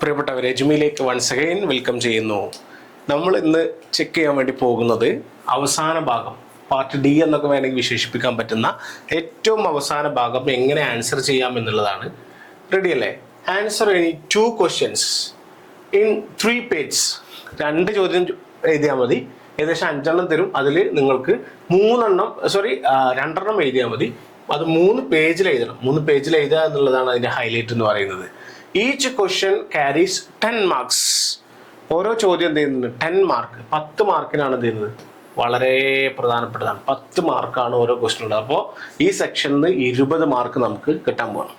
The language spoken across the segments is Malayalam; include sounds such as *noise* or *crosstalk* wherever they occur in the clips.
പ്രിയപ്പെട്ടവരെ ജിമ്മിയിലേക്ക് വൺസ് അഗൈൻ വെൽക്കം ചെയ്യുന്നു. നമ്മൾ ഇന്ന് ചെക്ക് ചെയ്യാൻ വേണ്ടി പോകുന്നത് അവസാന ഭാഗം പാർട്ട് ഡി എന്നൊക്കെ വേണമെങ്കിൽ വിശേഷിപ്പിക്കാൻ പറ്റുന്ന ഏറ്റവും അവസാന ഭാഗം എങ്ങനെ ആൻസർ ചെയ്യാം എന്നുള്ളതാണ്. റെഡി അല്ലേ? Answer any two questions in three page രണ്ട് ചോദ്യം എഴുതിയാൽ മതി. ഏകദേശം അഞ്ചെണ്ണം തരും. അതിൽ നിങ്ങൾക്ക് മൂന്നെണ്ണം സോറി രണ്ടെണ്ണം എഴുതിയാൽ മതി. അത് മൂന്ന് പേജിൽ എഴുതണം. മൂന്ന് പേജിൽ എഴുതുക എന്നുള്ളതാണ് അതിന്റെ ഹൈലൈറ്റ് എന്ന് പറയുന്നത്. Each question carries ten marks ഓരോ ചോദ്യം എന്ത് ടെൻ മാർക്ക് പത്ത് മാർക്കിനാണ് എന്ത് വളരെ പ്രധാനപ്പെട്ടതാണ്. പത്ത് മാർക്കാണ് ഓരോ ക്വസ്റ്റ്യൻ ഉള്ളത്. അപ്പോൾ ഈ സെക്ഷനിൽ നിന്ന് ഇരുപത് മാർക്ക് നമുക്ക് കിട്ടാൻ പോകണം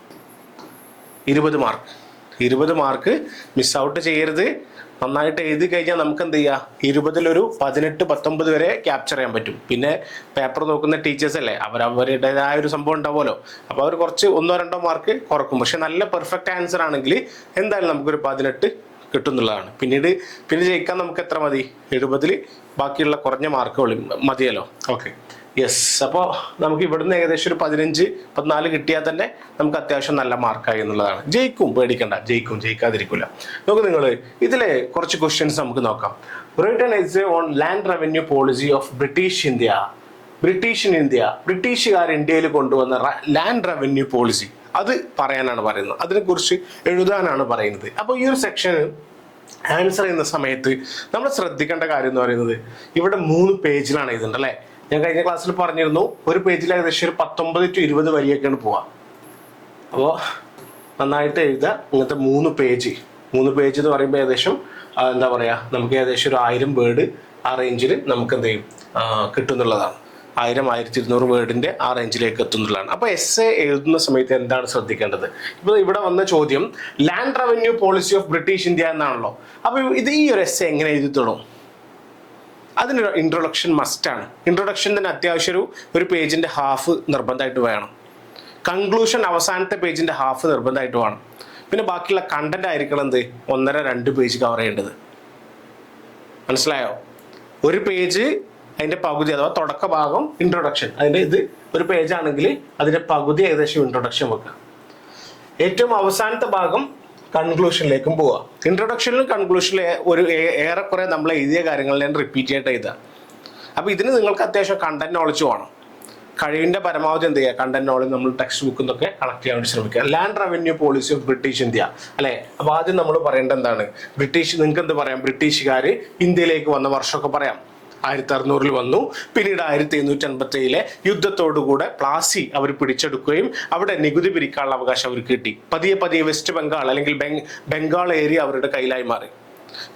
ഇരുപത് മാർക്ക് ഇരുപത് മാർക്ക് മിസ് ഔട്ട് ചെയ്യരുത്. നന്നായിട്ട് എഴുതി കഴിഞ്ഞാൽ നമുക്ക് എന്ത് ചെയ്യാം ഇരുപതിലൊരു പതിനെട്ട് പത്തൊമ്പത് വരെ ക്യാപ്ചർ ചെയ്യാൻ പറ്റും. പിന്നെ പേപ്പർ നോക്കുന്ന ടീച്ചേഴ്സ് അല്ലേ? അവർ അവരുടേതായ ഒരു സംഭവം ഉണ്ടാവുമല്ലോ. അപ്പോൾ അവർ കുറച്ച് ഒന്നോ രണ്ടോ മാർക്ക് കുറക്കും. പക്ഷെ നല്ല പെർഫെക്റ്റ് ആൻസർ ആണെങ്കിൽ എന്തായാലും നമുക്കൊരു പതിനെട്ട് കിട്ടുന്നുള്ളതാണ്. പിന്നീട് പിന്നെ ജയിക്കാൻ നമുക്ക് എത്ര മതി? എഴുപതിൽ ബാക്കിയുള്ള കുറഞ്ഞ മാർക്കുകൾ മതിയല്ലോ. ഓക്കെ യെസ് അപ്പോൾ നമുക്ക് ഇവിടുന്ന് ഏകദേശം ഒരു പതിനഞ്ച് പതിനാല് കിട്ടിയാൽ തന്നെ നമുക്ക് അത്യാവശ്യം നല്ല മാർക്കായി എന്നുള്ളതാണ്. ജയിക്കും പേടിക്കണ്ട. ജയിക്കും ജയിക്കാതിരിക്കില്ല നോക്ക് നിങ്ങൾ ഇതിലെ കുറച്ച് ക്വസ്റ്റ്യൻസ് നമുക്ക് നോക്കാം. Write an essay on land revenue policy of British India British in India ബ്രിട്ടീഷുകാർ ഇന്ത്യയിൽ കൊണ്ടുവന്ന ലാൻഡ് റവന്യൂ പോളിസി അത് പറയാനാണ് പറയുന്നത്. അതിനെക്കുറിച്ച് എഴുതാനാണ് പറയുന്നത്. അപ്പോൾ ഈ ഒരു സെക്ഷന് ആൻസർ ചെയ്യുന്ന സമയത്ത് നമ്മൾ ശ്രദ്ധിക്കേണ്ട കാര്യം എന്ന് പറയുന്നത് ഇവിടെ മൂന്ന് പേജിലാണ് എഴുതുന്നത് അല്ലേ? ഞാൻ കഴിഞ്ഞ ക്ലാസ്സിൽ പറഞ്ഞിരുന്നു ഒരു പേജിൽ ഏകദേശം ഒരു പത്തൊമ്പത് ടു ഇരുപത് വരിയൊക്കെയാണ് പോവാ അപ്പോൾ നന്നായിട്ട് എഴുതുക. ഇങ്ങനത്തെ മൂന്ന് പേജ്. മൂന്ന് പേജ് എന്ന് പറയുമ്പോൾ ഏകദേശം എന്താ പറയുക നമുക്ക് ഏകദേശം ഒരു ആയിരം വേർഡ് ആ റേഞ്ചിൽ നമുക്ക് എന്ത് ചെയ്യും? കിട്ടുന്നുള്ളതാണ്. ആയിരം ആയിരത്തി ഇരുന്നൂറ് വേർഡിന്റെ ആ റേഞ്ചിലേക്ക് എത്തുന്നുള്ളതാണ്. അപ്പോൾ എസ് എ എഴുതുന്ന സമയത്ത് എന്താണ് ശ്രദ്ധിക്കേണ്ടത്? ഇപ്പൊ ഇവിടെ വന്ന ചോദ്യം land revenue policy of British India എന്നാണല്ലോ. അപ്പോൾ ഇത് ഈ ഒരു എസ് എ എങ്ങനെ എഴുതി തുടങ്ങും അതിനൊരു ഇൻട്രൊഡക്ഷൻ മസ്റ്റാണ് ഇൻട്രൊഡക്ഷൻ തന്നെ അത്യാവശ്യം ഒരു ഒരു പേജിന്റെ ഹാഫ് നിർബന്ധമായിട്ട് വേണം. കൺക്ലൂഷൻ അവസാനത്തെ പേജിന്റെ ഹാഫ് നിർബന്ധമായിട്ട് വേണം. പിന്നെ ബാക്കിയുള്ള കണ്ടന്റ് ആയിരിക്കണം എന്ത്? ഒന്നര രണ്ട് പേജ് കവർ ചെയ്യേണ്ടത്. മനസ്സിലായോ? ഒരു പേജ് അതിന്റെ പകുതി അഥവാ തുടക്ക ഭാഗം ഇൻട്രൊഡക്ഷൻ അതിന്റെ ഇത് ഒരു പേജാണെങ്കിൽ അതിന്റെ പകുതി ഏകദേശം ഇൻട്രൊഡക്ഷൻ വെക്കുക. ഏറ്റവും അവസാനത്തെ ഭാഗം കൺക്ലൂഷനിലേക്കും പോവുക ഇൻട്രൊഡക്ഷനിലും കൺക്ലൂഷനിലും ഒരു ഏറെക്കുറെ നമ്മൾ എഴുതിയ കാര്യങ്ങൾ ഞാൻ റിപ്പീറ്റ് ചെയ്യട്ടെ എഴുതുക അപ്പോൾ ഇതിന് നിങ്ങൾക്ക് അത്യാവശ്യം കണ്ടന്റ് നോളജ് വേണം. കഴിവിന്റെ പരമാവധി എന്ത് ചെയ്യുക കണ്ടന്റ് നോളജ് നമ്മൾ ടെക്സ്റ്റ് ബുക്കിൽ നിന്നൊക്കെ കളക്ട് ചെയ്യാൻ വേണ്ടി ശ്രമിക്കുക. Land revenue policy of British India അല്ലേ? അപ്പോൾ ആദ്യം നമ്മൾ പറയേണ്ടത് എന്താണ്? ബ്രിട്ടീഷ് നിങ്ങൾക്ക് എന്ത് പറയാം ബ്രിട്ടീഷുകാർ ഇന്ത്യയിലേക്ക് വന്ന വർഷമൊക്കെ പറയാം. ആയിരത്തി അറുന്നൂറിൽ വന്നു. പിന്നീട് ആയിരത്തി എണ്ണൂറ്റി അൻപത്തി ഏഴിലെ യുദ്ധത്തോടുകൂടെ പ്ലാസി അവർ പിടിച്ചെടുക്കുകയും അവിടെ നികുതി പിരിക്കാനുള്ള അവകാശം അവർക്ക് കിട്ടി. പതിയെ പതിയെ വെസ്റ്റ് ബംഗാൾ അല്ലെങ്കിൽ ബംഗാൾ ഏരിയ അവരുടെ കയ്യിലായി മാറി.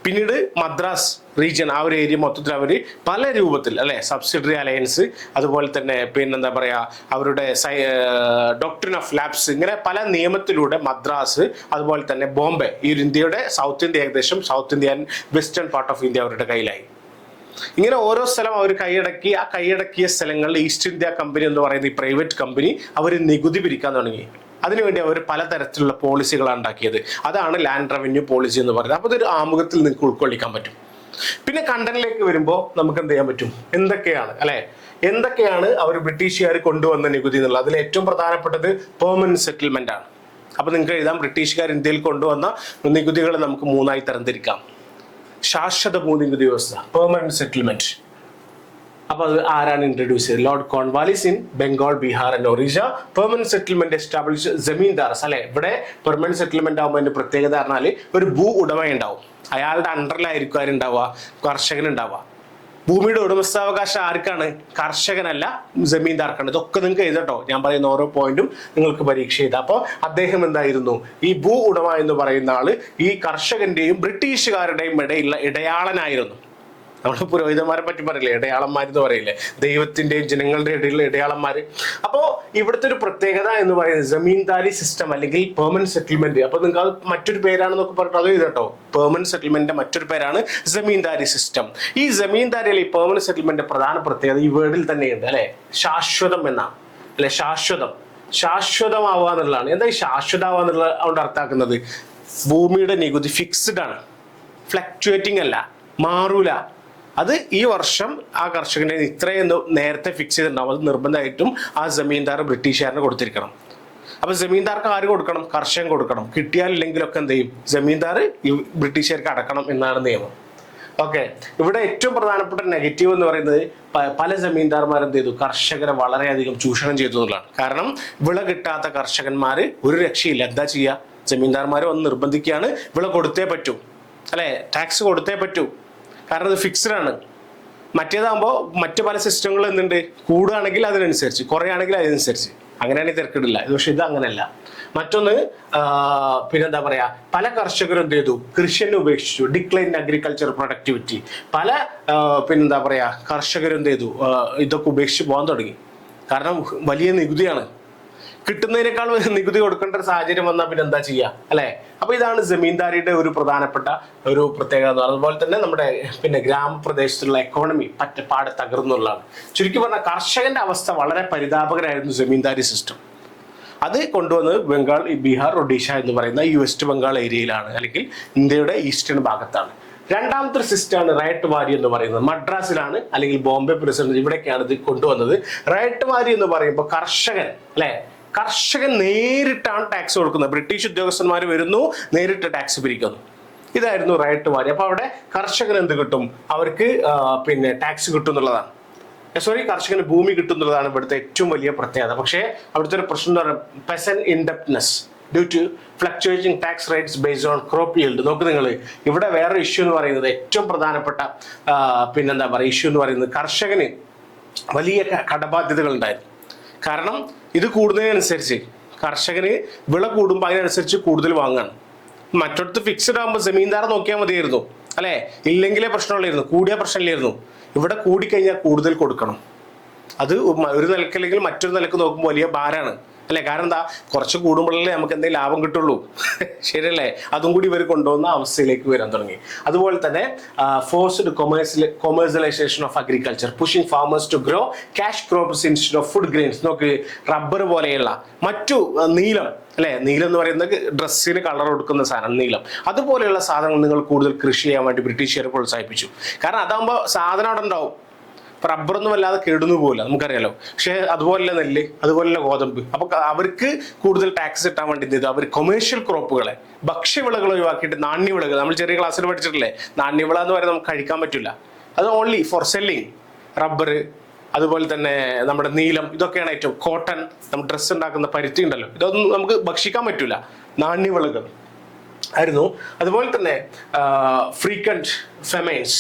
പിന്നീട് മദ്രാസ് റീജിയൻ ആ ഒരു ഏരിയ മൊത്തത്തിൽ അവർ പല രൂപത്തിൽ അല്ലെ സബ്സിഡറി അലയൻസ് അതുപോലെ തന്നെ പിന്നെന്താ പറയാ അവരുടെ സൈ ഡോക്ടറിൻ ഓഫ് ലാബ്സ് ഇങ്ങനെ പല നിയമത്തിലൂടെ മദ്രാസ് അതുപോലെ തന്നെ ബോംബെ ഈ ഇന്ത്യയുടെ സൗത്ത് ഇന്ത്യ ഏകദേശം south India and western part of India അവരുടെ കയ്യിലായി. ഇങ്ങനെ ഓരോ സ്ഥലം അവർ കൈയടക്കി ആ കൈയടക്കിയ സ്ഥലങ്ങളിൽ ഈസ്റ്റ് ഇന്ത്യ കമ്പനി എന്ന് പറയുന്ന ഈ പ്രൈവറ്റ് കമ്പനി അവർ നികുതി പിരിക്കാൻ തുടങ്ങി. അതിനുവേണ്ടി അവർ പലതരത്തിലുള്ള പോളിസികളാണ് ഉണ്ടാക്കിയത്. അതാണ് ലാൻഡ് റവന്യൂ പോളിസി എന്ന് പറയുന്നത്. അപ്പോൾ ഇതൊരു ആമുഖത്തിൽ നിങ്ങൾക്ക് ഉൾക്കൊള്ളിക്കാൻ പറ്റും. പിന്നെ കണ്ടനിലേക്ക് വരുമ്പോൾ നമുക്ക് എന്ത് ചെയ്യാൻ പറ്റും? എന്തൊക്കെയാണ്? അല്ലെ? എന്തൊക്കെയാണ് അവർ ബ്രിട്ടീഷുകാർ കൊണ്ടുവന്ന നികുതി എന്നുള്ളത്? അതിൽ ഏറ്റവും പ്രധാനപ്പെട്ടത് പെർമനന്റ് സെറ്റിൽമെന്റ് ആണ്. അപ്പൊ നിങ്ങൾക്ക് എഴുതാം. ബ്രിട്ടീഷുകാർ ഇന്ത്യയിൽ കൊണ്ടുവന്ന നികുതികളെ നമുക്ക് മൂന്നായി തരംതിരിക്കാം. ശാശ്വത ഭൂനികുതി വ്യവസ്ഥ പെർമനന്റ് സെറ്റിൽമെന്റ് അപ്പൊ അത് ആരാണ് ഇൻട്രൊഡ്യൂസ് ചെയ്തത്? Lord Cornwallis in Bengal Bihar and Orissa permanent settlement establish zamindars അല്ലെ? ഇവിടെ പെർമനന്റ് സെറ്റിൽമെന്റ് ആകുമ്പോൾ അതിന്റെ പ്രത്യേകത പറഞ്ഞാൽ ഒരു ഭൂ ഉടമ ഉണ്ടാവും അയാളുടെ അണ്ടറിലായിരിക്കും ആരുണ്ടാവുക? കർഷകൻ ഉണ്ടാവുക ഭൂമിയുടെ ഉടമസ്ഥാവകാശം ആർക്കാണ്? കർഷകനല്ല ജമീന്ദാർക്കാണ്. ഇതൊക്കെ നിങ്ങൾക്ക് എഴുതട്ടോ. ഞാൻ പറയുന്ന ഓരോ പോയിന്റും നിങ്ങൾക്ക് പരീക്ഷ ചെയ്താൽ അപ്പോൾ അദ്ദേഹം എന്തായിരുന്നു? ഈ ഭൂ ഉടമ എന്ന് പറയുന്ന ആൾ ഈ കർഷകന്റെയും ബ്രിട്ടീഷുകാരുടെയും ഇടയിലുള്ള ഇടയാളനായിരുന്നു. നമ്മൾ പുരോഹിതന്മാരെ പറ്റി പറയില്ലേ? ഇടയാളന്മാരെന്ന് പറയില്ലേ? ദൈവത്തിന്റെയും ജനങ്ങളുടെ ഇടയിലുള്ള ഇടയാളന്മാര്. അപ്പോ ഇവിടുത്തെ ഒരു പ്രത്യേകത എന്ന് പറയുന്നത് ജമീൻദാരി സിസ്റ്റം അല്ലെങ്കിൽ പെർമനന്റ് സെറ്റിൽമെന്റ് അപ്പൊ നിങ്ങൾക്ക് അത് മറ്റൊരു പേരാണെന്നൊക്കെ പറഞ്ഞിട്ട് അത് കേട്ടോ പെർമനന്റ് സെറ്റിൽമെന്റിന്റെ മറ്റൊരു പേരാണ് ജമീൻദാരി സിസ്റ്റം ഈ ജമീൻദാരിയിൽ ഈ പെർമനന്റ് സെറ്റിൽമെന്റ് പ്രധാന പ്രത്യേകത ഈ വേർഡിൽ തന്നെയുണ്ട് അല്ലെ? ശാശ്വതം എന്ന അല്ലെ? ശാശ്വതം. ശാശ്വതമാവുക എന്നുള്ളതാണ്. എന്താ ഈ ശാശ്വതമാവുക എന്നുള്ള കൊണ്ട് അർത്ഥാക്കുന്നത് ഭൂമിയുടെ നികുതി ഫിക്സ്ഡ് ആണ്. ഫ്ലക്ച്വേറ്റിംഗ് അല്ല. മാറൂല. അത് ഈ വർഷം ആ കർഷകനെ ഇത്രയും നേരത്തെ ഫിക്സ് ചെയ്തിട്ടുണ്ടാവും. അത് നിർബന്ധമായിട്ടും ആ ജമീന്ദാർ ബ്രിട്ടീഷുകാരന് കൊടുത്തിരിക്കണം. അപ്പൊ ജമീന്ദാർക്ക് ആര് കൊടുക്കണം? കർഷകൻ കൊടുക്കണം. കിട്ടിയാലില്ലെങ്കിലൊക്കെ എന്ത് ചെയ്യും? ജമീന്ദാർ ബ്രിട്ടീഷുകാർക്ക് അടക്കണം എന്നാണ് നിയമം. ഓക്കെ. ഇവിടെ ഏറ്റവും പ്രധാനപ്പെട്ട നെഗറ്റീവ് എന്ന് പറയുന്നത് പല ജമീന്ദാർമാർ എന്ത് ചെയ്തു? കർഷകരെ വളരെയധികം ചൂഷണം ചെയ്തു എന്നുള്ളതാണ്. കാരണം വിള കിട്ടാത്ത കർഷകന്മാർ ഒരു രക്ഷയില്ല. എന്താ ചെയ്യുക ജമീന്ദാർമാർ വന്ന് നിർബന്ധിക്കുകയാണ്. വിള കൊടുത്തേ പറ്റൂ. അല്ലെ? ടാക്സ് കൊടുത്തേ പറ്റൂ. കാരണം അത് ഫിക്സ്ഡ് ആണ്. മറ്റേതാകുമ്പോൾ മറ്റു പല സിസ്റ്റങ്ങളും എന്തുണ്ട്? കൂടുകയാണെങ്കിൽ അതിനനുസരിച്ച് കുറയുകയാണെങ്കിൽ അതിനനുസരിച്ച്. അങ്ങനെയാണെങ്കിൽ തിരക്കിടില്ല. ഇത് പക്ഷെ ഇത് അങ്ങനെയല്ല. മറ്റൊന്ന് പിന്നെന്താ പറയാ? പല കർഷകരും എന്ത് ചെയ്തു? കൃഷിയെ ഉപേക്ഷിച്ചു. ഡിക്ലൈൻ അഗ്രികൾച്ചർ പ്രൊഡക്ടിവിറ്റി പല പിന്നെന്താ പറയാ? കർഷകരും എന്ത് ചെയ്തു? ഇതൊക്കെ ഉപേക്ഷിച്ച് പോകാൻ തുടങ്ങി. കാരണം വലിയ നികുതിയാണ്. കിട്ടുന്നതിനേക്കാൾ നികുതി കൊടുക്കേണ്ട ഒരു സാഹചര്യം വന്നാൽ പിന്നെ എന്താ ചെയ്യുക അല്ലെ? അപ്പൊ ഇതാണ് ജമീന്ദാരിയുടെ ഒരു പ്രധാനപ്പെട്ട ഒരു പ്രത്യേകത എന്ന് പറയുന്നത്. അതുപോലെ തന്നെ നമ്മുടെ പിന്നെ ഗ്രാമപ്രദേശത്തുള്ള എക്കോണമി പറ്റപ്പാട് തകർന്നുള്ളതാണ്. ചുരുക്കി പറഞ്ഞാൽ കർഷകന്റെ അവസ്ഥ വളരെ പരിതാപകരായിരുന്നു ജമീന്ദാരി സിസ്റ്റം അത് കൊണ്ടുവന്നത് ബംഗാൾ ബീഹാർ ഒഡീഷ എന്ന് പറയുന്ന ഈ വെസ്റ്റ് ബംഗാൾ ഏരിയയിലാണ് അല്ലെങ്കിൽ ഇന്ത്യയുടെ ഈസ്റ്റേൺ ഭാഗത്താണ്. രണ്ടാമത്തെ സിസ്റ്റമാണ് റൈറ്റ് വാരി എന്ന് പറയുന്നത്. മദ്രാസിലാണ് അല്ലെങ്കിൽ ബോംബെ പ്രസിഡന്റ് ഇവിടേക്കാണ് ഇത് കൊണ്ടുവന്നത്. റൈറ്റ് വാരി എന്ന് പറയുമ്പോൾ കർഷകൻ അല്ലെ? കർഷകൻ നേരിട്ടാണ് ടാക്സ് കൊടുക്കുന്നത്. ബ്രിട്ടീഷ് ഉദ്യോഗസ്ഥന്മാർ വരുന്നു നേരിട്ട് ടാക്സ് പിരിക്കുന്നു. ഇതായിരുന്നു റൈറ്റ് വാരി. അപ്പൊ അവിടെ കർഷകൻ എന്ത് കിട്ടും? അവർക്ക് പിന്നെ ടാക്സ് കിട്ടും എന്നുള്ളതാണ് സോറി കർഷകന് ഭൂമി കിട്ടും എന്നുള്ളതാണ് ഇവിടുത്തെ ഏറ്റവും വലിയ പ്രത്യേകത. പക്ഷേ അവിടുത്തെ ഒരു പ്രശ്നം എന്ന് പറയുന്നത് peasant indebtedness due to fluctuating tax rates based on crop yield നോക്ക് നിങ്ങൾ ഇവിടെ വേറെ ഇഷ്യൂ എന്ന് പറയുന്നത് ഏറ്റവും പ്രധാനപ്പെട്ട പിന്നെന്താ പറയുക ഇഷ്യൂ എന്ന് പറയുന്നത് കർഷകന് വലിയ കടബാധ്യതകൾ ഉണ്ടായിരുന്നു. കാരണം ഇത് കൂടുന്നതിനനുസരിച്ച് കർഷകന് വിള കൂടുമ്പോൾ അതിനനുസരിച്ച് കൂടുതൽ വാങ്ങാണ്. മറ്റൊടത്ത് ഫിക്സഡ് ആകുമ്പോൾ ജമീന്ദാർ നോക്കിയാൽ മതിയായിരുന്നു. അല്ലേ? ഇല്ലെങ്കിലേ പ്രശ്നമുള്ളായിരുന്നു. കൂടിയ പ്രശ്നമില്ലായിരുന്നു. ഇവിടെ കൂടിക്കഴിഞ്ഞാൽ കൂടുതൽ കൊടുക്കണം. അത് ഒരു നിലക്കല്ലെങ്കിൽ മറ്റൊരു നിലയ്ക്ക് നോക്കുമ്പോൾ വലിയ ഭാരമാണ് അല്ലേ? കാരണം എന്താ? കുറച്ച് കൂടുമ്പോഴല്ലേ നമുക്ക് എന്തെങ്കിലും ലാഭം കിട്ടുള്ളൂ. *laughs* ശരിയല്ലേ? അതും കൂടി ഇവർ കൊണ്ടുവന്ന അവസ്ഥയിലേക്ക് വരാൻ തുടങ്ങി. അതുപോലെ തന്നെ forced commercial commercialisation of agriculture pushing farmers to grow cash crops instead of food grains നോക്ക് റബ്ബർ പോലെയുള്ള മറ്റു നീലം അല്ലെ? നീലം എന്ന് പറയുന്നത് ഡ്രസ്സിന് കളർ കൊടുക്കുന്ന സാധനം നീലം. അതുപോലെയുള്ള സാധനങ്ങൾ നിങ്ങൾ കൂടുതൽ കൃഷി ചെയ്യാൻ വേണ്ടി ബ്രിട്ടീഷുകാരെ പ്രോത്സാഹിപ്പിച്ചു. കാരണം അതാകുമ്പോൾ സാധനം അവിടെ ഉണ്ടാവും. റബ്ബറൊന്നും വല്ലാതെ കേടുന്നു പോകില്ല നമുക്കറിയാലോ. പക്ഷേ അതുപോലെ നെല്ല് അതുപോലെ ഗോതമ്പ് അപ്പൊ അവർക്ക് കൂടുതൽ ടാക്സ് കിട്ടാൻ വേണ്ടി എന്ത് ചെയ്തു? അവർ കൊമേഴ്ഷ്യൽ ക്രോപ്പുകളെ ഭക്ഷ്യവിളകൾ ഒഴിവാക്കിയിട്ട് നാണ്യവിളകൾ നമ്മൾ ചെറിയ ക്ലാസ്സിൽ പഠിച്ചിട്ടില്ലേ? നാണ്യവിള എന്ന് പറയുന്നത് നമുക്ക് കഴിക്കാൻ പറ്റില്ല. അത് ഓൺലി ഫോർ സെല്ലിങ് റബ്ബർ അതുപോലെ തന്നെ നമ്മുടെ നീലം ഇതൊക്കെയാണ് ഏറ്റവും കോട്ടൺ നമ്മൾ ഡ്രസ്സ് ഉണ്ടാക്കുന്ന പരുത്തി ഉണ്ടല്ലോ. ഇതൊന്നും നമുക്ക് ഭക്ഷിക്കാൻ പറ്റില്ല നാണ്യവിളകൾ. ആയിരുന്നു. അതുപോലെ തന്നെ ഫ്രീക്വന്റ് ഫെമൈൻസ്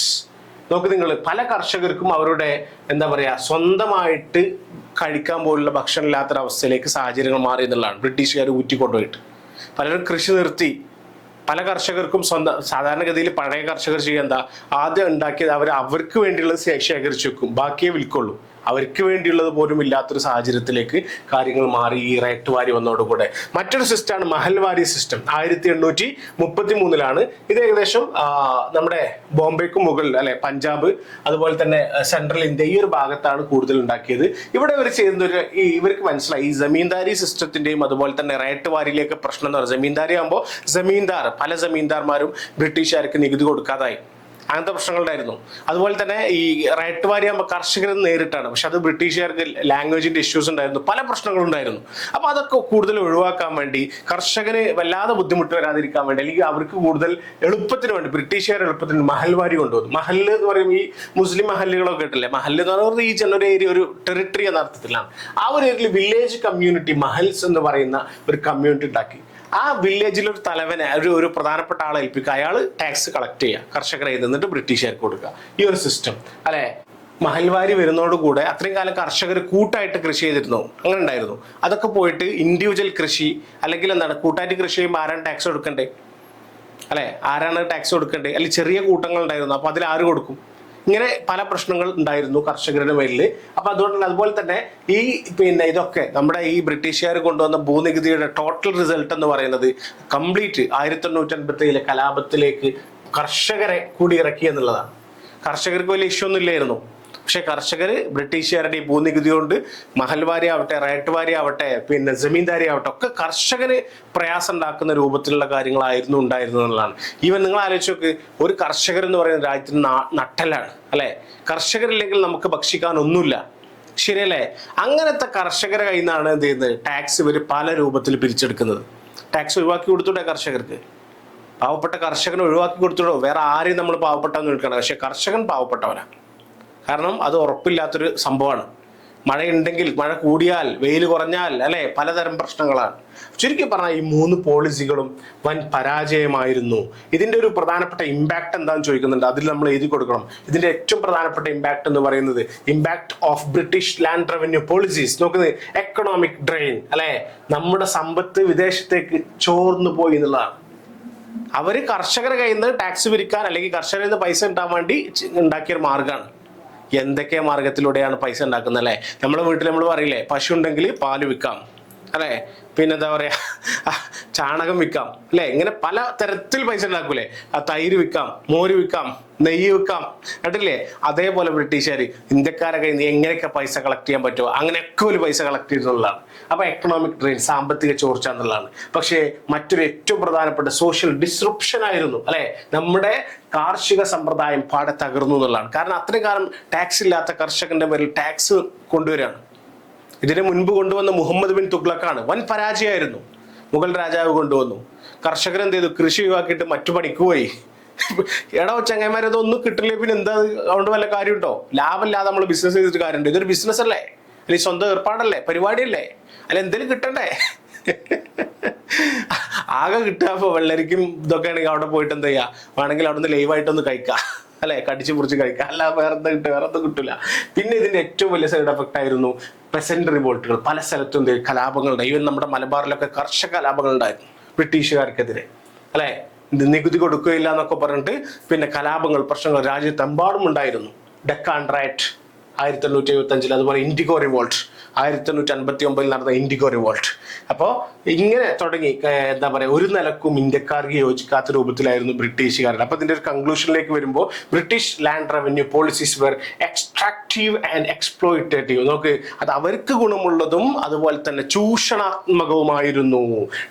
നോക്ക് നിങ്ങൾ പല കർഷകർക്കും അവരുടെ എന്താ പറയുക സ്വന്തമായിട്ട് കഴിക്കാൻ പോലുള്ള ഭക്ഷണം ഇല്ലാത്തൊരവസ്ഥയിലേക്ക് സാഹചര്യങ്ങൾ മാറി എന്നുള്ളതാണ്. ബ്രിട്ടീഷുകാർ ഊറ്റിക്കൊണ്ടുപോയിട്ട്. പലരും കൃഷി നിർത്തി. പല കർഷകർക്കും സ്വന്തം സാധാരണഗതിയിൽ പഴയ കർഷകർ ചെയ്യുക എന്താ? ആദ്യം ഉണ്ടാക്കിയത് അവർ അവർക്ക് വേണ്ടിയുള്ളത് ശേഖരിച്ചു വെക്കും. ബാക്കിയേ വിൽക്കുള്ളൂ. അവർക്ക് വേണ്ടിയുള്ളത് പോലും ഇല്ലാത്തൊരു സാഹചര്യത്തിലേക്ക് കാര്യങ്ങൾ മാറി ഈ റേറ്റ് വാരി വന്നതോടുകൂടെ. മറ്റൊരു സിസ്റ്റമാണ് മഹൽവാരി സിസ്റ്റം. ആയിരത്തി എണ്ണൂറ്റി മുപ്പത്തി മൂന്നിലാണ് ഇത് ഏകദേശം നമ്മുടെ ബോംബെക്ക് മുകളിൽ അല്ലെ പഞ്ചാബ് അതുപോലെ തന്നെ സെൻട്രൽ ഇന്ത്യ ഈ ഒരു ഭാഗത്താണ് കൂടുതൽ ഉണ്ടാക്കിയത്. ഇവിടെ ഇവർ ചെയ്യുന്ന ഒരു ഇവർക്ക് മനസ്സിലായി. ഈ ജമീന്ദാരി സിസ്റ്റത്തിന്റെയും അതുപോലെ തന്നെ റേറ്റ് വാരിയിലേക്ക് പ്രശ്നം എന്ന് പറയുന്നത് ജമീന്ദാരി ആകുമ്പോൾ ജമീന്ദാർ പല ജമീന്ദാർമാരും ബ്രിട്ടീഷുകാർക്ക് നികുതി കൊടുക്കാതായി. അങ്ങനത്തെ പ്രശ്നങ്ങളുണ്ടായിരുന്നു അതുപോലെ തന്നെ ഈ റൈറ്റ് വാരി ആകുമ്പോൾ കർഷകർ നേരിട്ടാണ്. പക്ഷെ അത് ബ്രിട്ടീഷുകാർക്ക് ലാംഗ്വേജിന്റെ ഇഷ്യൂസ് ഉണ്ടായിരുന്നു. പല പ്രശ്നങ്ങളും ഉണ്ടായിരുന്നു. അപ്പൊ അതൊക്കെ കൂടുതൽ ഒഴിവാക്കാൻ വേണ്ടി കർഷകന് വല്ലാതെ ബുദ്ധിമുട്ട് വരാതിരിക്കാൻ വേണ്ടി അല്ലെങ്കിൽ അവർക്ക് കൂടുതൽ എളുപ്പത്തിന് വേണ്ടി ബ്രിട്ടീഷുകാർ എളുപ്പത്തിന് മഹൽവാരി കൊണ്ടുവന്നു. മഹല്ല് എന്ന് പറയുമ്പോൾ ഈ മുസ്ലിം മഹല്ലുകളൊക്കെ കേട്ടില്ലേ? മഹല്ല് എന്ന് പറയുന്നത് റീജിയൻ ഒരു ഏരിയ ഒരു ടെറിട്ടറി എന്ന അർത്ഥത്തിലാണ്. ആ ഒരു ഏരിയയിൽ വില്ലേജ് കമ്മ്യൂണിറ്റി മഹൽസ് എന്ന് പറയുന്ന ഒരു കമ്മ്യൂണിറ്റി ഉണ്ടാക്കി. ആ വില്ലേജിൽ ഒരു തലവനെ ഒരു ഒരു പ്രധാനപ്പെട്ട ആളെ ഏൽപ്പിക്കുക. അയാൾ ടാക്സ് കളക്ട് ചെയ്യുക. കർഷകരെ നിന്നിട്ട് ബ്രിട്ടീഷുകാർക്ക് കൊടുക്കുക. ഈ ഒരു സിസ്റ്റം അല്ലെ? മഹൽവാരി വരുന്നതോടുകൂടെ അത്രയും കാലം കർഷകർ കൂട്ടായിട്ട് കൃഷി ചെയ്തിരുന്നു. അങ്ങനെ ഉണ്ടായിരുന്നു. അതൊക്കെ പോയിട്ട് ഇൻഡിവിജ്വൽ കൃഷി അല്ലെങ്കിൽ എന്താണ് കൂട്ടായിട്ട് കൃഷി ചെയ്യുമ്പോൾ ആരാണ് ടാക്സ് കൊടുക്കണ്ടേ? അല്ലെ? ആരാണ് ടാക്സ് കൊടുക്കേണ്ടത് അല്ലെങ്കിൽ ചെറിയ കൂട്ടങ്ങൾ ഉണ്ടായിരുന്നു. അപ്പൊ അതിൽ ആര് കൊടുക്കും? ഇങ്ങനെ പല പ്രശ്നങ്ങൾ ഉണ്ടായിരുന്നു കർഷകരുടെ മേലിൽ. അപ്പൊ അതുകൊണ്ട് അതുപോലെ തന്നെ ഈ പിന്നെ ഇതൊക്കെ നമ്മുടെ ഈ ബ്രിട്ടീഷുകാർ കൊണ്ടുവന്ന ഭൂനികുതിയുടെ ടോട്ടൽ റിസൾട്ട് എന്ന് പറയുന്നത് കംപ്ലീറ്റ് ആയിരത്തി എണ്ണൂറ്റി അൻപത്തി ഏഴിലെ കലാപത്തിലേക്ക് കർഷകരെ കൂടി ഇറക്കി എന്നുള്ളതാണ്. കർഷകർക്ക് വലിയ ഇഷ്യൂ ഒന്നും ഇല്ലായിരുന്നു. പക്ഷെ കർഷകർ ബ്രിട്ടീഷുകാരുടെ ഈ ഭൂനികുതി കൊണ്ട് മഹൽവാരി ആവട്ടെ റേട്ടുവാരി ആവട്ടെ പിന്നെ ജമീന്ദാരി ആവട്ടെ ഒക്കെ കർഷകന് പ്രയാസം ഉണ്ടാക്കുന്ന രൂപത്തിലുള്ള കാര്യങ്ങളായിരുന്നു ഉണ്ടായിരുന്നത് എന്നുള്ളതാണ്. ഈവൻ നിങ്ങൾ ആലോചിച്ച് നോക്ക് ഒരു കർഷകർ എന്ന് പറയുന്ന രാജ്യത്തിന് നട്ടലാണ് അല്ലെ? കർഷകരില്ലെങ്കിൽ നമുക്ക് ഭക്ഷിക്കാൻ ഒന്നുമില്ല ശരിയല്ലേ? അങ്ങനത്തെ കർഷകരെ കയ്യിൽ നിന്നാണ് എന്ത് ചെയ്യുന്നത്? ടാക്സ് ഇവർ പല രൂപത്തിൽ പിരിച്ചെടുക്കുന്നത്. ടാക്സ് ഒഴിവാക്കി കൊടുത്തൂടെ കർഷകർക്ക്? പാവപ്പെട്ട കർഷകനെ ഒഴിവാക്കി കൊടുത്തൂടോ? വേറെ ആരെയും നമ്മൾ പാവപ്പെട്ടെന്ന് എടുക്കണം പക്ഷെ കർഷകൻ പാവപ്പെട്ടവനാണ് കാരണം അത് ഉറപ്പില്ലാത്തൊരു സംഭവമാണ്. മഴയുണ്ടെങ്കിൽ മഴ കൂടിയാൽ വെയിൽ കുറഞ്ഞാൽ അല്ലെ? പലതരം പ്രശ്നങ്ങളാണ്. ചുരുക്കി പറഞ്ഞാൽ ഈ മൂന്ന് പോളിസികളും വൻ പരാജയമായിരുന്നു. ഇതിന്റെ ഒരു പ്രധാനപ്പെട്ട ഇമ്പാക്ട് എന്താണെന്ന് ചോദിക്കുന്നുണ്ട്. അതിൽ നമ്മൾ എഴുതി കൊടുക്കണം. ഇതിന്റെ ഏറ്റവും പ്രധാനപ്പെട്ട ഇമ്പാക്ട് എന്ന് പറയുന്നത് impact of British land revenue policies നോക്കുന്നത് എക്കണോമിക് ഡ്രെയിൻ അല്ലെ? നമ്മുടെ സമ്പത്ത് വിദേശത്തേക്ക് ചോർന്നു പോയി എന്നുള്ളതാണ്. അവർ കർഷകരെ കയ്യിൽ നിന്ന് ടാക്സ് പിരിക്കാൻ അല്ലെങ്കിൽ കർഷകരിൽ നിന്ന് പൈസ കിട്ടാൻ വേണ്ടി ഉണ്ടാക്കിയൊരു മാർഗമാണ്. എന്തൊക്കെ മാർഗത്തിലൂടെയാണ് പൈസ ഉണ്ടാക്കുന്നത് അല്ലേ നമ്മുടെ വീട്ടിൽ നമ്മൾ പറയില്ലേ പശു ഉണ്ടെങ്കിൽ പാൽ വിൽക്കാം. അല്ലേ? പിന്നെ എന്താ ചാണകം വിൽക്കാം. അല്ലേ? ഇങ്ങനെ പല തരത്തിൽ പൈസ ഉണ്ടാക്കൂലേ? ആ തൈര് വിൽക്കാം മോര് വിൽക്കാം നെയ്യ് വിൽക്കാം. കേട്ടില്ലേ? അതേപോലെ ബ്രിട്ടീഷുകാർ ഇന്ത്യക്കാരൊക്കെ കയ്യിൽ എങ്ങനെയൊക്കെ പൈസ കളക്ട് ചെയ്യാൻ പറ്റുമോ? അങ്ങനെയൊക്കെ ഒരു പൈസ കളക്ട് ചെയ്തെന്നുള്ളതാണ് അപ്പൊ എക്കണോമിക് ഡ്രെയിൻ സാമ്പത്തിക ചോർച്ച എന്നുള്ളതാണ്. പക്ഷേ മറ്റൊരു ഏറ്റവും പ്രധാനപ്പെട്ട സോഷ്യൽ ഡിസ്റപ്ഷൻ ആയിരുന്നു. അല്ലെ? നമ്മുടെ കാർഷിക സമ്പ്രദായം പാടെ തകർന്നു എന്നുള്ളതാണ്. കാരണം അത്രയും കാലം ടാക്സ് ഇല്ലാത്ത കർഷകന്റെ പേരിൽ ടാക്സ് കൊണ്ടുവരികയാണ്. ഇതിന് മുൻപ് കൊണ്ടുവന്ന മുഹമ്മദ് ബിൻ തുഗ്ലക്കാണ്. വൻ പരാജയമായിരുന്നു. മുഗൾ രാജാവ് കൊണ്ടുവന്നു. കർഷകർ എന്ത് ചെയ്തു? കൃഷി ഒഴിവാക്കിയിട്ട് മറ്റു പണിക്ക് പോയി. എടോ ചങ്ങന്മാരെ ഇതൊന്നും കിട്ടില്ലേ? പിന്നെ എന്താ? അതുകൊണ്ട് വല്ല കാര്യമുണ്ടോ? ലാഭമില്ലാതെ നമ്മൾ ബിസിനസ് ചെയ്തിട്ട് കാര്യമുണ്ട്. ഇതൊരു ബിസിനസ് അല്ലേ? അല്ലെങ്കിൽ സ്വന്തം ഏർപ്പാടല്ലേ? പരിപാടിയല്ലേ? അല്ല എന്തെങ്കിലും കിട്ടണ്ടേ? ആകെ കിട്ടുക അപ്പോൾ വെള്ളരിക്കും ഇതൊക്കെ ആണെങ്കിൽ അവിടെ പോയിട്ട് എന്താ ചെയ്യുക വേണമെങ്കിൽ അവിടെ നിന്ന് ലൈവായിട്ടൊന്ന് കഴിക്കാം. അല്ലെ? കടിച്ചു മുറിച്ച് കഴിക്കുക അല്ല വേറെ എന്താ കിട്ടുക വേറെ ഒന്നും കിട്ടില്ല പിന്നെ ഇതിന്റെ ഏറ്റവും വലിയ സൈഡ് എഫക്റ്റ് ആയിരുന്നു പെസന്റ് റിവോൾട്ടുകൾ പല സ്ഥലത്തും എന്ത്? കലാപങ്ങളുണ്ട് ഈവൻ നമ്മുടെ മലബാറിലൊക്കെ കർഷക കലാപങ്ങൾ ഉണ്ടായിരുന്നു ബ്രിട്ടീഷുകാർക്കെതിരെ. അല്ലെ? നികുതി കൊടുക്കുകയില്ല എന്നൊക്കെ പറഞ്ഞിട്ട് പിന്നെ കലാപങ്ങൾ പ്രശ്നങ്ങൾ രാജ്യത്തെമ്പാടും ഉണ്ടായിരുന്നു. ഡെക്കാൻ റൈറ്റ് ആയിരത്തി എണ്ണൂറ്റി എഴുപത്തി അഞ്ചിൽ അതുപോലെ ഇൻഡിഗോ റിവോൾട്ട് ആയിരത്തി എണ്ണൂറ്റി അൻപത്തി ഒമ്പതിൽ നടന്ന ഇൻഡിഗോ റിവോൾട്ട്. അപ്പോൾ ഇങ്ങനെ തുടങ്ങി എന്താ പറയുക ഒരു നിലക്കും ഇന്ത്യക്കാർക്ക് യോജിക്കാത്ത രൂപത്തിലായിരുന്നു ബ്രിട്ടീഷുകാരുടെ. അപ്പോൾ ഇതിന്റെ ഒരു കൺക്ലൂഷനിലേക്ക് വരുമ്പോൾ British land revenue policies were extractive and exploitative നോക്ക് അത് അവർക്ക് ഗുണമുള്ളതും അതുപോലെ തന്നെ ചൂഷണാത്മകവുമായിരുന്നു.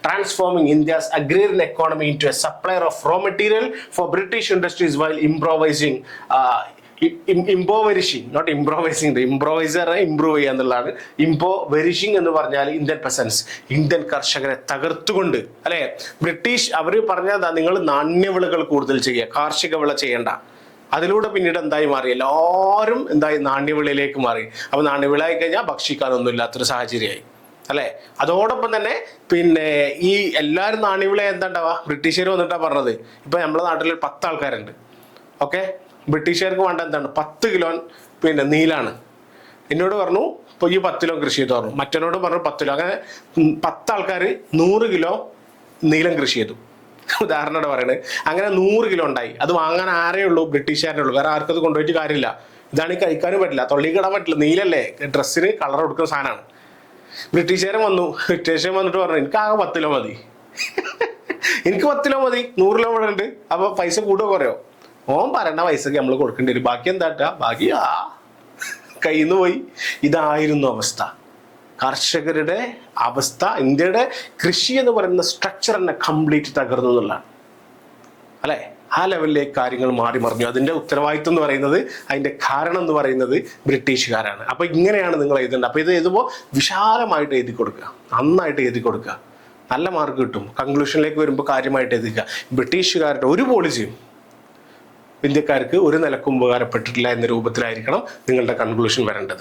Transforming India's agrarian economy into a supplier of raw material for British industries while improvising impoverishing not improvising improviser improve ചെയ്യുക എന്നുള്ളതാണ്. ഇംപോവരിഷിങ് എന്ന് പറഞ്ഞാൽ ഇന്ത്യൻ പെസൻസ് ഇന്ത്യൻ കർഷകരെ തകർത്തുകൊണ്ട് അല്ലെ? ബ്രിട്ടീഷ് അവർ പറഞ്ഞതാ നിങ്ങൾ നാണ്യവിളകൾ കൂടുതൽ ചെയ്യുക കാർഷിക വിള ചെയ്യേണ്ട. അതിലൂടെ പിന്നീട് എന്തായി മാറി? എല്ലാവരും എന്തായി? നാണ്യവിളയിലേക്ക് മാറി. അപ്പൊ നാണ്യവിളയായി കഴിഞ്ഞാൽ ഭക്ഷിക്കാനൊന്നും ഇല്ലാത്തൊരു സാഹചര്യമായി. അല്ലെ? അതോടൊപ്പം തന്നെ പിന്നെ ഈ എല്ലാവരും നാണ്യവിള എന്താ ഉണ്ടാവുക ബ്രിട്ടീഷുകാർ വന്നിട്ടാ പറഞ്ഞത്. ഇപ്പൊ നമ്മുടെ നാട്ടിൽ പത്ത് ആൾക്കാരുണ്ട് ഓക്കെ ബ്രിട്ടീഷുകാർക്ക് വേണ്ട എന്താണ്? പത്ത് കിലോ പിന്നെ നീലാണ്. എന്നോട് പറഞ്ഞു ഇപ്പോൾ ഈ പത്ത് കിലോ കൃഷി ചെയ്തു പറഞ്ഞു മറ്റനോട് പറഞ്ഞു പത്ത് കിലോ. അങ്ങനെ ഉം പത്ത് ആൾക്കാർ നൂറ് കിലോ നീലം കൃഷി ചെയ്തു. ഉദാഹരണമായിട്ട് പറയണത് അങ്ങനെ നൂറ് കിലോ ഉണ്ടായി. അത് വാങ്ങാൻ ആരേ ഉള്ളൂ? ബ്രിട്ടീഷുകാരനേ ഉള്ളൂ. വേറെ ആർക്കും അത് കൊണ്ടുപോയിട്ട് കാര്യമില്ല. ഇതാണ് ഈ കഴിക്കാനും പറ്റില്ല. തൊള്ളി കിടാൻ പറ്റില്ല. നീലല്ലേ? ഡ്രസ്സിന് കളർ കൊടുക്കുന്ന സാധനമാണ്. ബ്രിട്ടീഷുകാരൻ വന്നു. ബ്രിട്ടീഷുകാരൻ വന്നിട്ട് പറഞ്ഞു എനിക്ക് ആകെ പത്ത് കിലോ മതി. *laughs* എനിക്ക് പത്ത് കിലോ മതി. നൂറ് കിലോ ഇവിടെ ഉണ്ട്. അപ്പൊ പൈസ കൂടുക കുറയോ? ഓൻ പറയണ പൈസക്ക് നമ്മൾ കൊടുക്കേണ്ടി വരും. ബാക്കി എന്താട്ടാ? ബാക്കി ആ കയ്യിൽ നിന്ന് പോയി. ഇതായിരുന്നു അവസ്ഥ. കർഷകരുടെ അവസ്ഥ ഇന്ത്യയുടെ കൃഷി എന്ന് പറയുന്ന സ്ട്രക്ചർ തന്നെ കംപ്ലീറ്റ് തകർന്നു എന്നുള്ളതാണ്. അല്ലെ? ആ ലെവലിലേക്ക് കാര്യങ്ങൾ മാറി മറിഞ്ഞു. അതിന്റെ ഉത്തരവാദിത്വം എന്ന് പറയുന്നത് അതിന്റെ കാരണം എന്ന് പറയുന്നത് ബ്രിട്ടീഷുകാരാണ്. അപ്പോൾ ഇങ്ങനെയാണ് നിങ്ങൾ എഴുതേണ്ടത്. അപ്പോൾ ഇത് എഴുതുമ്പോൾ വിശാലമായിട്ട് എഴുതി കൊടുക്കുക. നന്നായിട്ട് എഴുതി കൊടുക്കുക. നല്ല മാർക്ക് കിട്ടും. കൺക്ലൂഷനിലേക്ക് വരുമ്പോൾ കാര്യമായിട്ട് എഴുതിക്കുക ബ്രിട്ടീഷുകാരുടെ ഒരു പോളിസിയും ഇന്ത്യക്കാർക്ക് ഒരു നിലക്കും ഉപകാരപ്പെട്ടിട്ടില്ല എന്ന രൂപത്തിലായിരിക്കണം നിങ്ങളുടെ കൺക്ലൂഷൻ വരേണ്ടത്.